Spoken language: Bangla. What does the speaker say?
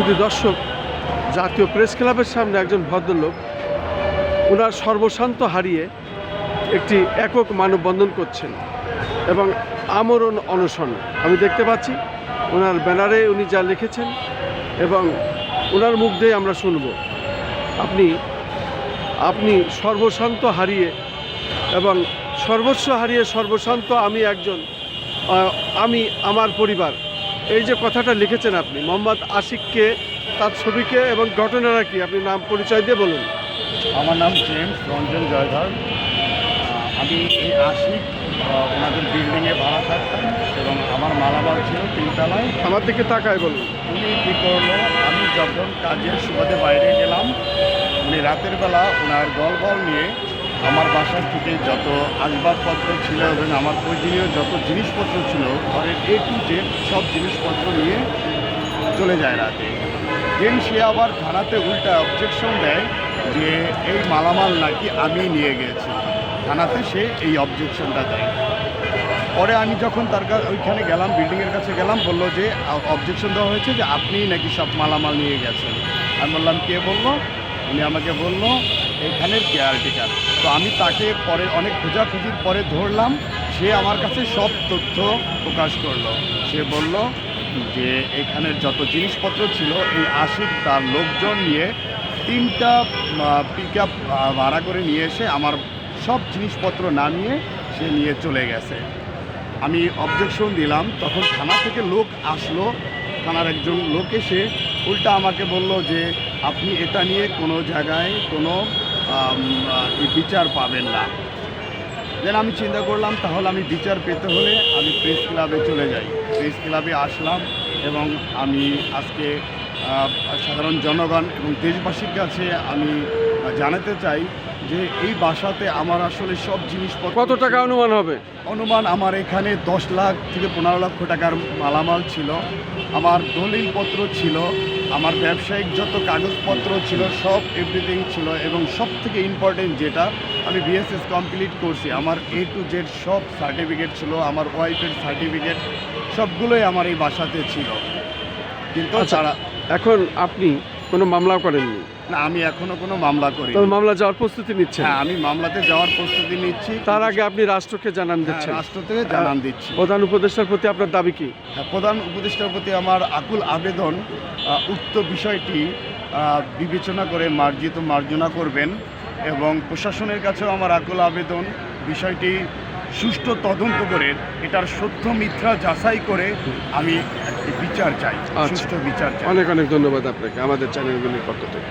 শুধু দর্শক, জাতীয় প্রেস ক্লাবের সামনে একজন ভদ্রলোক ওনার সর্বশান্ত হারিয়ে একটি একক মানববন্ধন করছেন এবং আমরণ অনশন। আমি দেখতে পাচ্ছি ওনার ব্যানারে উনি যা লিখেছেন এবং ওনার মুখ দিয়ে আমরা শুনব। আপনি আপনি সর্বশান্ত হারিয়ে এবং সর্বস্ব হারিয়ে সর্বশান্ত আমি একজন আমি আমার পরিবার। এই যে কথাটা লিখেছেন আপনি মোহাম্মদ আশিককে তার ছবিকে এবং ঘটনাটা কি? আপনি নাম পরিচয় দিয়ে বলুন। আমার নাম জেমস রঞ্জন জয়ধর। আমি এই আশিক ওনাদের বিল্ডিংয়ে ভাড়া থাকতাম এবং আমার মালামাল ছিল তিনতলায়। আমার দিকে তাকায় বলুন। উনি কী করল? আমি যখন কাজের সুবাদে বাইরে গেলাম উনি রাতের বেলা ওনার গল গল নিয়ে আমার বাসার থেকে যত আসবাবপত্র ছিল এবং আমার প্রয়োজনীয় যত জিনিসপত্র ছিল, ঘরের এ টু জেড সব জিনিসপত্র নিয়ে চলে যায় রাতে। দেন সে আবার থানাতে উল্টা অবজেকশন দেয় যে, এই মালামাল নাকি আমি নিয়ে গিয়েছি থানাতে সে এই অবজেকশনটা দেয়। পরে আমি যখন তার ওইখানে গেলাম বিল্ডিংয়ের কাছে গেলাম, বলল যে অবজেকশন দেওয়া হয়েছে যে আপনিই নাকি সব মালামাল নিয়ে গেছেন। আমি বললাম, কে বলল? উনি আমাকে বলল এইখানের কেয়ারটেকার। তো আমি তাকে পরে অনেক খোঁজাখুঁজির পরে ধরলাম, সে আমার কাছে সব তথ্য প্রকাশ করল। সে বলল যে এখানের যত জিনিসপত্র ছিল, এই আশিক তার লোকজন নিয়ে তিনটা পিক আপ ভাড়া করে নিয়ে এসে আমার সব জিনিসপত্র নামিয়ে সে নিয়ে চলে গেছে। আমি অবজেকশন দিলাম, তখন থানা থেকে লোক আসলো। থানার একজন লোক এসে উল্টা আমাকে বলল যে, আপনি এটা নিয়ে কোনো জায়গায় কোনো বিচার পাবেন না। দেন আমি চিন্তা করলাম তাহলে আমি বিচার পেতে হলে আমি প্রেস ক্লাবে চলে যাই। প্রেস ক্লাবে আসলাম এবং আমি আজকে সাধারণ জনগণ এবং দেশবাসীর কাছে আমি জানাতে চাই যে এই বাসাতে আমার আসলে সব জিনিস কত টাকা অনুমান হবে? অনুমান আমার এখানে দশ লাখ থেকে পনেরো লক্ষ টাকার মালামাল ছিল। আমার দলিলপত্র ছিল আমার ব্যবসায়িক যত কাগজপত্র ছিল সব এভরিথিং ছিল এবং সব থেকে ইম্পর্টেন্ট যেটা আমি বিএসএস কমপ্লিট করছি আমার এ টু জেড সব সার্টিফিকেট ছিল আমার ওয়াইফের সার্টিফিকেট সবগুলোই আমার এই বাসাতে ছিল কিন্তু আচ্ছা। তারা এখন আপনি কোনো মামলা করেননি? না আমি এখনও কোনো মামলা করি তবে মামলা যাওয়ার প্রস্তুতি নিচ্ছেন? হ্যাঁ আমি মামলাতে যাওয়ার প্রস্তুতি নিচ্ছি। তার আগে আপনি রাষ্ট্রকে জানান হ্যাঁ, দিচ্ছেন। রাষ্ট্র থেকে জানান দিচ্ছি। প্রধান উপদেষ্টার প্রতি আপনার দাবি কি? হ্যাঁ, প্রধান উপদেষ্টার প্রতি আমার আকুল আবেদন আহ, উক্ত বিষয়টি আহ, বিবেচনা করে মার্জিত মার্জনা করবেন এবং প্রশাসনের কাছেও আমার আকুল আবেদন বিষয়টি সুষ্ঠু তদন্ত করে এটার সত্য মিথ্যা যাচাই করে আমি বিচার চাই আচ্ছা। সুষ্ঠু বিচার চাই অনেক অনেক ধন্যবাদ আপনাকে আমাদের চ্যানেলগুলির পক্ষ থেকে